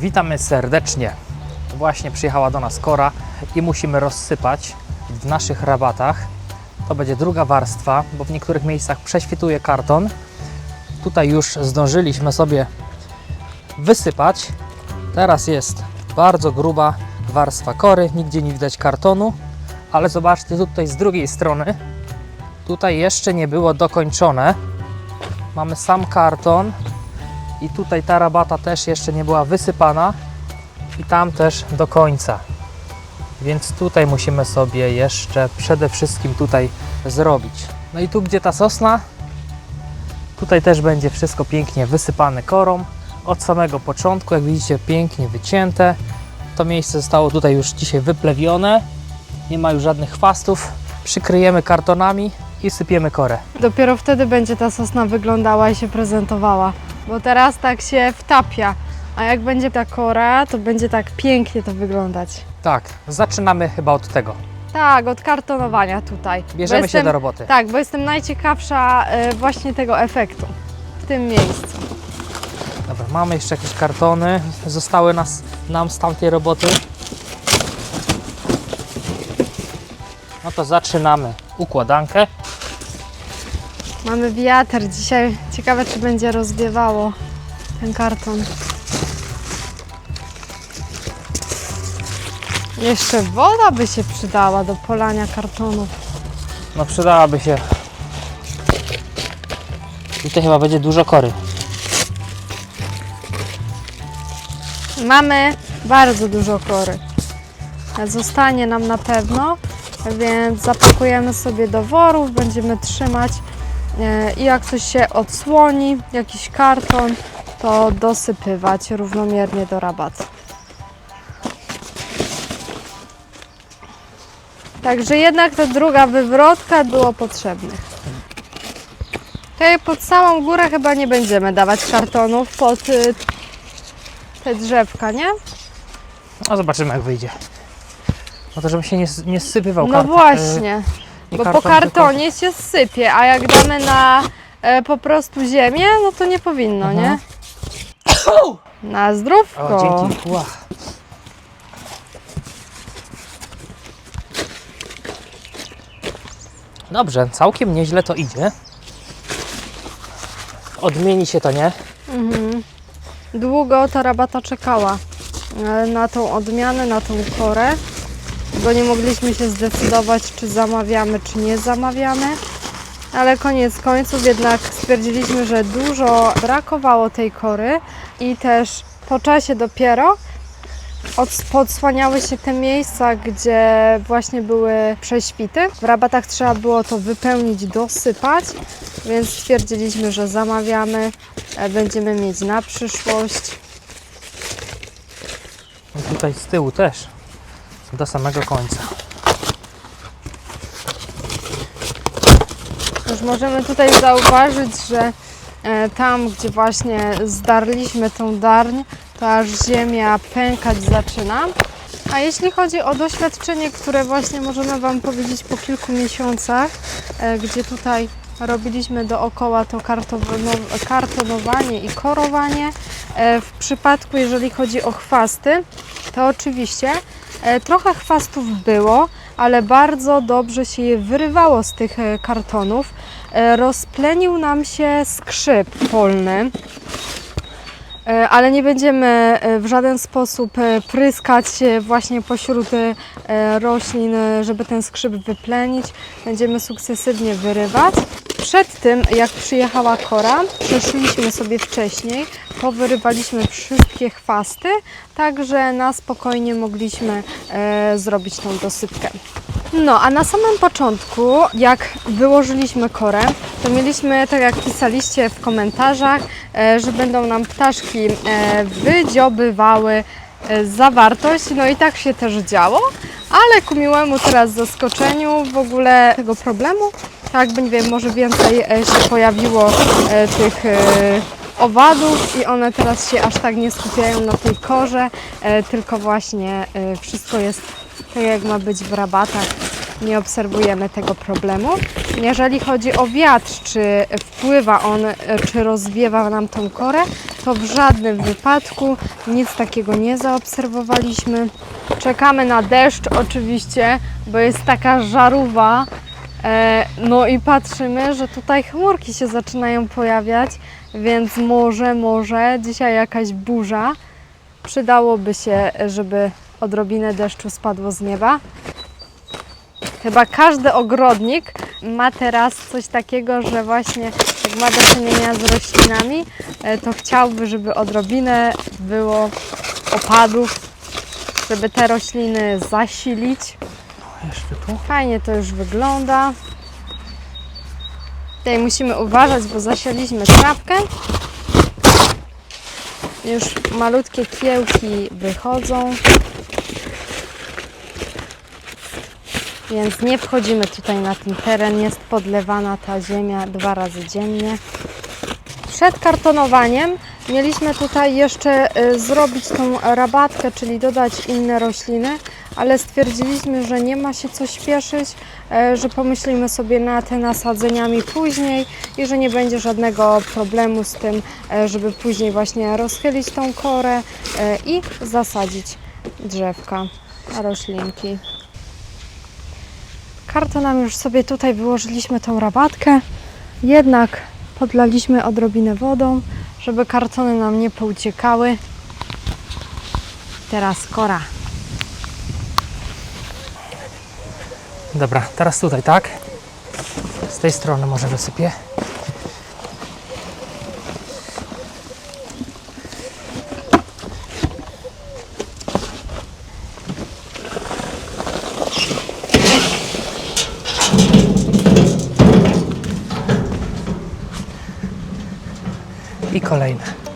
Witamy serdecznie. Właśnie przyjechała do nas kora i musimy rozsypać w naszych rabatach. To będzie druga warstwa, bo w niektórych miejscach prześwituje karton. Tutaj już zdążyliśmy sobie wysypać. Teraz jest bardzo gruba warstwa kory, nigdzie nie widać kartonu, ale zobaczcie tutaj z drugiej strony. Tutaj jeszcze nie było dokończone. Mamy sam karton, i tutaj ta rabata też jeszcze nie była wysypana i tam też do końca. Więc tutaj musimy sobie jeszcze przede wszystkim tutaj zrobić. No i tu gdzie ta sosna, tutaj też będzie wszystko pięknie wysypane korą. Od samego początku, jak widzicie, pięknie wycięte. To miejsce zostało tutaj już dzisiaj wyplewione. Nie ma już żadnych chwastów. Przykryjemy kartonami i sypiemy korę. Dopiero wtedy będzie ta sosna wyglądała i się prezentowała. Bo teraz tak się wtapia. A jak będzie ta kora, to będzie tak pięknie to wyglądać. Tak, zaczynamy chyba od tego. Tak, od kartonowania tutaj. Bo Bierzemy się jestem- do roboty. Tak, bo jestem najciekawsza e, właśnie tego efektu w tym miejscu. Dobra, mamy jeszcze jakieś kartony. Zostały nas, nam z tamtej roboty. No to zaczynamy układankę. Mamy wiatr dzisiaj. Ciekawe, czy będzie rozwiewało ten karton. Jeszcze woda by się przydała do polania kartonów. No przydałaby się. Tutaj chyba będzie dużo kory. Mamy bardzo dużo kory. Zostanie nam na pewno, więc zapakujemy sobie do worów, będziemy trzymać i jak coś się odsłoni, jakiś karton, to dosypywać równomiernie do rabatu. Także jednak ta druga wywrotka było potrzebnych. Tutaj pod samą górę chyba nie będziemy dawać kartonów pod y, te drzewka, nie? No zobaczymy jak wyjdzie. No to żeby się nie, nie sypywał No karton. właśnie, bo po karton, kartonie się sypie, a jak damy na e, po prostu ziemię, no to nie powinno, nie? Na zdrówko. O, dzięki. Ła. Dobrze, całkiem nieźle to idzie. Odmieni się to, nie? Mhm. Długo ta rabata czekała e, na tą odmianę, na tą korę, bo nie mogliśmy się zdecydować, czy zamawiamy, czy nie zamawiamy. Ale koniec końców jednak stwierdziliśmy, że dużo brakowało tej kory i też po czasie dopiero od- podsłaniały się te miejsca, gdzie właśnie były prześwity. W rabatach trzeba było to wypełnić, dosypać, więc stwierdziliśmy, że zamawiamy, e, będziemy mieć na przyszłość. I tutaj z tyłu też. Do samego końca. Już możemy tutaj zauważyć, że e, tam, gdzie właśnie zdarliśmy tą darń, to aż ziemia pękać zaczyna. A jeśli chodzi o doświadczenie, które właśnie możemy Wam powiedzieć po kilku miesiącach, e, gdzie tutaj robiliśmy dookoła to kartono- kartonowanie i korowanie, e, w przypadku, jeżeli chodzi o chwasty, to oczywiście trochę chwastów było, ale bardzo dobrze się je wyrywało z tych e, kartonów. E, Rozplenił nam się skrzyp polny. E, Ale nie będziemy e, w żaden sposób e, pryskać właśnie pośród roślin, żeby ten skrzyp wyplenić. Będziemy sukcesywnie wyrywać. Przed tym, jak przyjechała kora, przeszliśmy sobie wcześniej, powyrywaliśmy wszystkie chwasty, także na spokojnie mogliśmy zrobić tą dosypkę. No, a na samym początku, jak wyłożyliśmy korę, to mieliśmy, tak jak pisaliście w komentarzach, e, że będą nam ptaszki e, wydziobywały e, zawartość, no i tak się też działo, ale ku miłemu teraz zaskoczeniu w ogóle tego problemu, jakby nie wiem, może więcej się pojawiło tych owadów i one teraz się aż tak nie skupiają na tej korze, tylko właśnie wszystko jest tak jak ma być w rabatach. Nie obserwujemy tego problemu. Jeżeli chodzi o wiatr, czy wpływa on, czy rozwiewa nam tą korę, to w żadnym wypadku nic takiego nie zaobserwowaliśmy. Czekamy na deszcz oczywiście, bo jest taka żarówa. E, No i patrzymy, że tutaj chmurki się zaczynają pojawiać, więc może, może dzisiaj jakaś burza. Przydałoby się, żeby odrobinę deszczu spadło z nieba. Chyba każdy ogrodnik ma teraz coś takiego, że właśnie jak ma do czynienia z roślinami, e, to chciałby, żeby odrobinę było opadów, żeby te rośliny zasilić. Jeszcze tu. Fajnie to już wygląda. Tutaj musimy uważać, bo zasialiśmy trawkę. Już malutkie kiełki wychodzą. Więc nie wchodzimy tutaj na ten teren. Jest podlewana ta ziemia dwa razy dziennie. Przed kartonowaniem mieliśmy tutaj jeszcze y, zrobić tą rabatkę, czyli dodać inne rośliny, ale stwierdziliśmy, że nie ma się co śpieszyć, e, że pomyślimy sobie nad nasadzeniami później i że nie będzie żadnego problemu z tym, e, żeby później właśnie rozchylić tą korę e, i zasadzić drzewka, roślinki. Kartonem już sobie tutaj wyłożyliśmy tą rabatkę, jednak podlaliśmy odrobinę wodą, żeby kartony nam nie pouciekały. Teraz kora. Dobra, teraz tutaj, tak? Z tej strony może wysypię. Kolejne.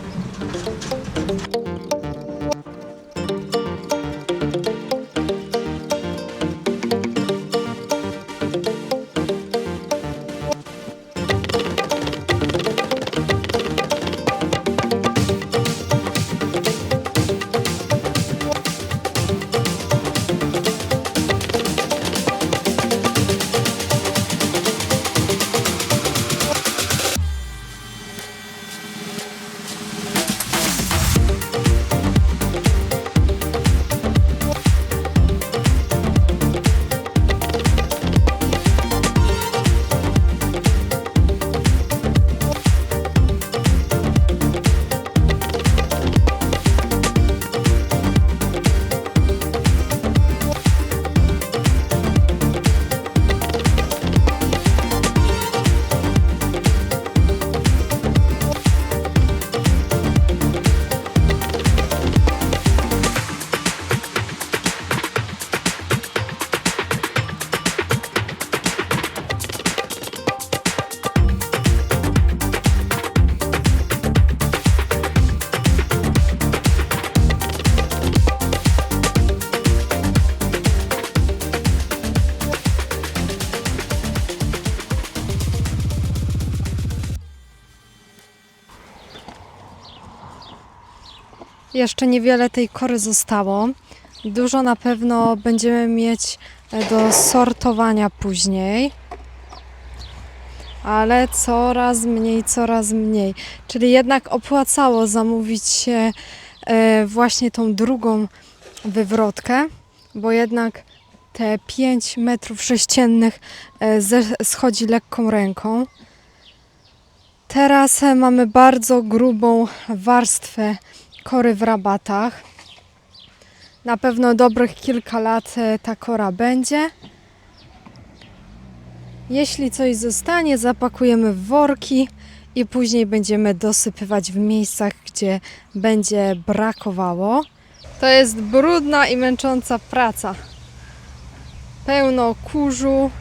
Jeszcze niewiele tej kory zostało. Dużo na pewno będziemy mieć e, do sortowania później. Ale coraz mniej, coraz mniej. Czyli jednak opłacało zamówić się e, właśnie tą drugą wywrotkę, bo jednak te 5 metrów sześciennych e, schodzi lekką ręką. Teraz mamy bardzo grubą warstwę kory w rabatach. Na pewno dobrych kilka lat e, ta kora będzie. Jeśli coś zostanie, zapakujemy w worki i później będziemy dosypywać w miejscach, gdzie będzie brakowało. To jest brudna i męcząca praca. Pełno kurzu,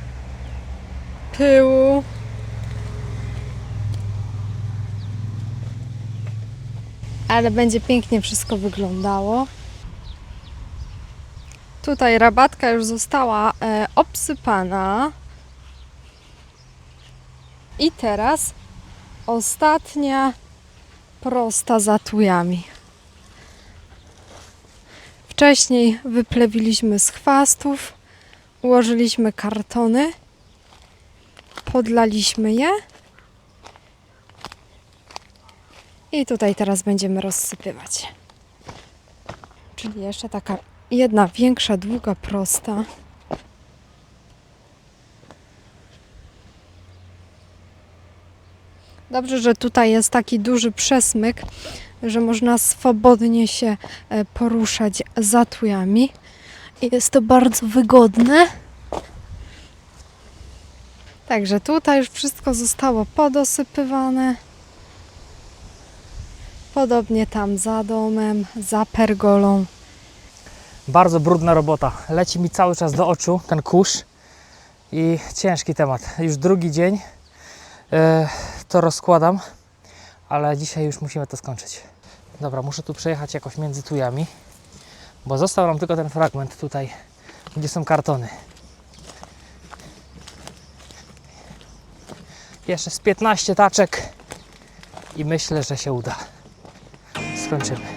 pyłu. Ale będzie pięknie wszystko wyglądało. Tutaj rabatka już została e, obsypana. I teraz ostatnia prosta za tujami. Wcześniej wyplewiliśmy z chwastów, ułożyliśmy kartony, podlaliśmy je i tutaj teraz będziemy rozsypywać. Czyli jeszcze taka jedna większa, długa, prosta. Dobrze, że tutaj jest taki duży przesmyk, że można swobodnie się e, poruszać za tujami. I jest to bardzo wygodne. Także tutaj już wszystko zostało podosypywane. Podobnie tam za domem, za pergolą. Bardzo brudna robota. Leci mi cały czas do oczu ten kurz i ciężki temat. Już drugi dzień e, to rozkładam, ale dzisiaj już musimy to skończyć. Dobra, muszę tu przejechać jakoś między tujami, bo został nam tylko ten fragment tutaj, gdzie są kartony. Jeszcze z 15 taczek i myślę, że się uda. influencer.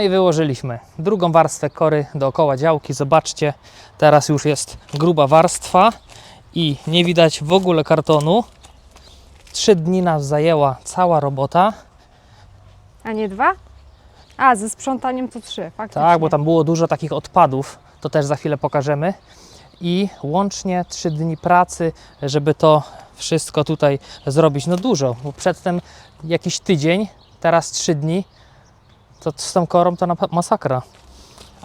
No i wyłożyliśmy drugą warstwę kory dookoła działki. Zobaczcie, teraz już jest gruba warstwa i nie widać w ogóle kartonu. Trzy dni nas zajęła cała robota. A nie dwa? A, ze sprzątaniem to trzy, faktycznie. Tak, bo tam było dużo takich odpadów, to też za chwilę pokażemy. I łącznie trzy dni pracy, żeby to wszystko tutaj zrobić. No dużo, bo przedtem jakiś tydzień, teraz trzy dni, to z tą korą to masakra.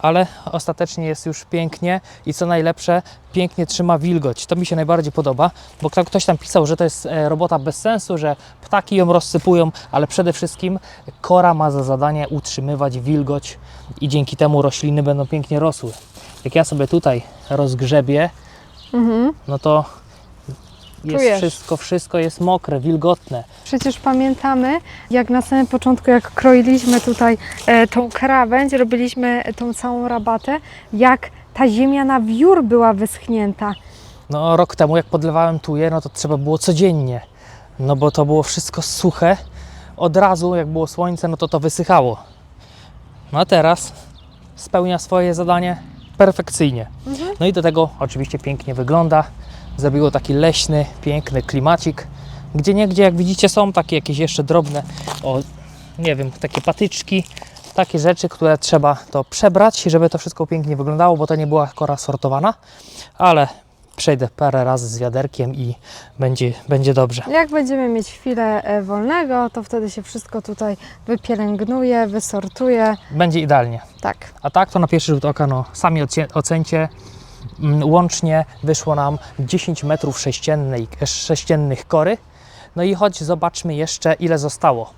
Ale ostatecznie jest już pięknie i co najlepsze, pięknie trzyma wilgoć. To mi się najbardziej podoba, bo kto- ktoś tam pisał, że to jest e, robota bez sensu, że ptaki ją rozsypują, ale przede wszystkim kora ma za zadanie utrzymywać wilgoć i dzięki temu rośliny będą pięknie rosły. Jak ja sobie tutaj rozgrzebię, Mhm. no to jest Czujesz. wszystko, wszystko jest mokre, wilgotne. Przecież pamiętamy, jak na samym początku, jak kroiliśmy tutaj e, tą krawędź, robiliśmy tą całą rabatę, jak ta ziemia na wiór była wyschnięta. No rok temu jak podlewałem tuje, no to trzeba było codziennie, no bo to było wszystko suche. Od razu jak było słońce, no to to wysychało. No a teraz spełnia swoje zadanie perfekcyjnie. No i do tego oczywiście pięknie wygląda. Zrobiło taki leśny, piękny klimacik. Gdzie niegdzie, jak widzicie, są takie jakieś jeszcze drobne, o, nie wiem, takie patyczki, takie rzeczy, które trzeba to przebrać, żeby to wszystko pięknie wyglądało, bo to nie była kora sortowana, ale przejdę parę razy z wiaderkiem i będzie, będzie dobrze. Jak będziemy mieć chwilę e, wolnego, to wtedy się wszystko tutaj wypielęgnuje, wysortuje. Będzie idealnie. Tak. A tak to na pierwszy rzut oka, no sami ocencie, łącznie wyszło nam 10 metrów sześciennej, sześciennych kory. No i choć zobaczmy jeszcze ile zostało.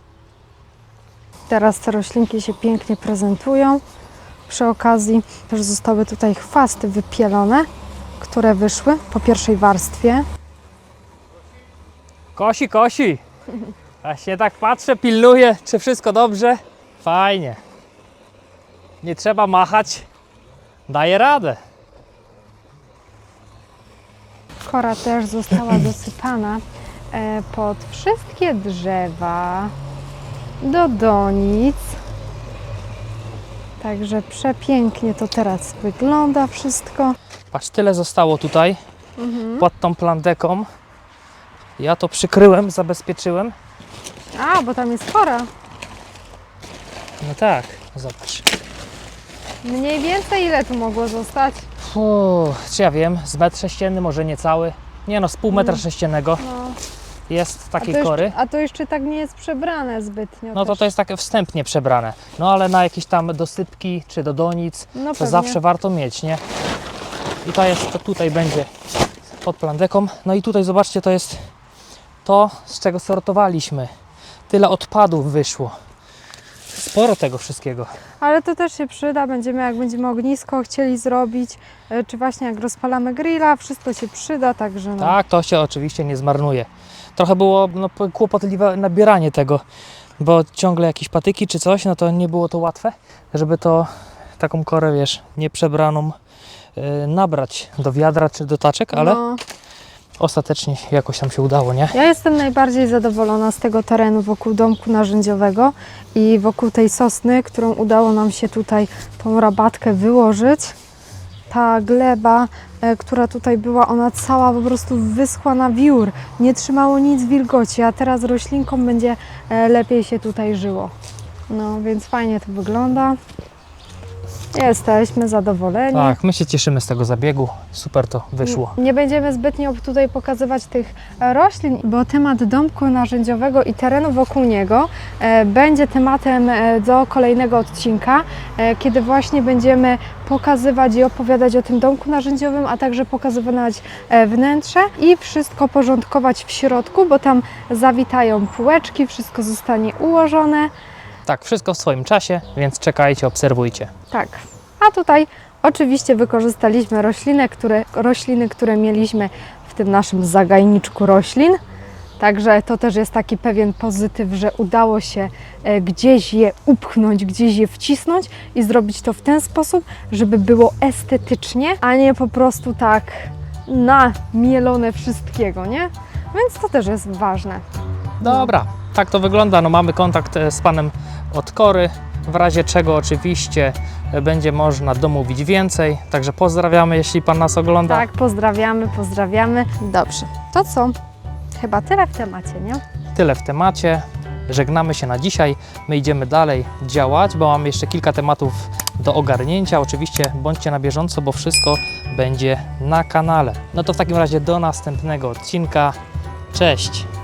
Teraz te roślinki się pięknie prezentują. Przy okazji też zostały tutaj chwasty wypielone, które wyszły po pierwszej warstwie. Kosi, kosi! Się tak patrzę, pilnuję, czy wszystko dobrze. Fajnie. Nie trzeba machać. Daje radę. Kora też została dosypana e, pod wszystkie drzewa, do donic. Także przepięknie to teraz wygląda wszystko. Patrz, tyle zostało tutaj Mhm. pod tą plandeką. Ja to przykryłem, zabezpieczyłem. A, bo tam jest kora. No tak, zobacz. Mniej więcej ile tu mogło zostać? Czy ja wiem, z metr sześcienny, może nie cały. Nie no, z pół metra Mm. sześciennego No. jest A takiej to, kory. jeszcze, a to jeszcze tak nie jest przebrane zbytnio. No to też. to jest takie wstępnie przebrane. No ale na jakieś tam dosypki czy do donic no to pewnie. zawsze warto mieć, nie? I to jest, to tutaj będzie pod plandeką. No i tutaj zobaczcie, to jest to, z czego sortowaliśmy. Tyle odpadów wyszło. Sporo tego wszystkiego. Ale to też się przyda, będziemy jak będziemy ognisko chcieli zrobić, e, czy właśnie jak rozpalamy grilla, wszystko się przyda, także no. Tak, to się oczywiście nie zmarnuje. Trochę było no, kłopotliwe nabieranie tego, bo ciągle jakieś patyki czy coś, no to nie było to łatwe, żeby to taką korę, wiesz, nieprzebraną yy, nabrać do wiadra czy do taczek, ale No. Ostatecznie jakoś tam się udało, nie? Ja jestem najbardziej zadowolona z tego terenu wokół domku narzędziowego i wokół tej sosny, którą udało nam się tutaj tą rabatkę wyłożyć. Ta gleba, e, która tutaj była, ona cała po prostu wyschła na wiór. Nie trzymało nic wilgoci, a teraz roślinkom będzie e, lepiej się tutaj żyło. No więc fajnie to wygląda. Jesteśmy zadowoleni. Tak, my się cieszymy z tego zabiegu, super to wyszło. Nie będziemy zbytnio tutaj pokazywać tych e, roślin, bo temat domku narzędziowego i terenu wokół niego e, będzie tematem e, do kolejnego odcinka, kiedy właśnie będziemy pokazywać i opowiadać o tym domku narzędziowym, a także pokazywać wnętrze i wszystko porządkować w środku, bo tam zawitają półeczki, wszystko zostanie ułożone. Tak, wszystko w swoim czasie, więc czekajcie, obserwujcie. Tak. A tutaj oczywiście wykorzystaliśmy rośliny, które, rośliny, które mieliśmy w tym naszym zagajniczku roślin. Także to też jest taki pewien pozytyw, że udało się e, gdzieś je upchnąć, gdzieś je wcisnąć i zrobić to w ten sposób, żeby było estetycznie, a nie po prostu tak namielone wszystkiego, nie? Więc to też jest ważne. Dobra, tak to wygląda. No, mamy kontakt e, z panem od Kory. W razie czego oczywiście e, będzie można domówić więcej. Także pozdrawiamy, jeśli pan nas ogląda. Tak, pozdrawiamy, pozdrawiamy. Dobrze, to co? Chyba tyle w temacie, nie? Tyle w temacie. Żegnamy się na dzisiaj. My idziemy dalej działać, bo mamy jeszcze kilka tematów do ogarnięcia. Oczywiście bądźcie na bieżąco, bo wszystko będzie na kanale. No to w takim razie do następnego odcinka. Cześć!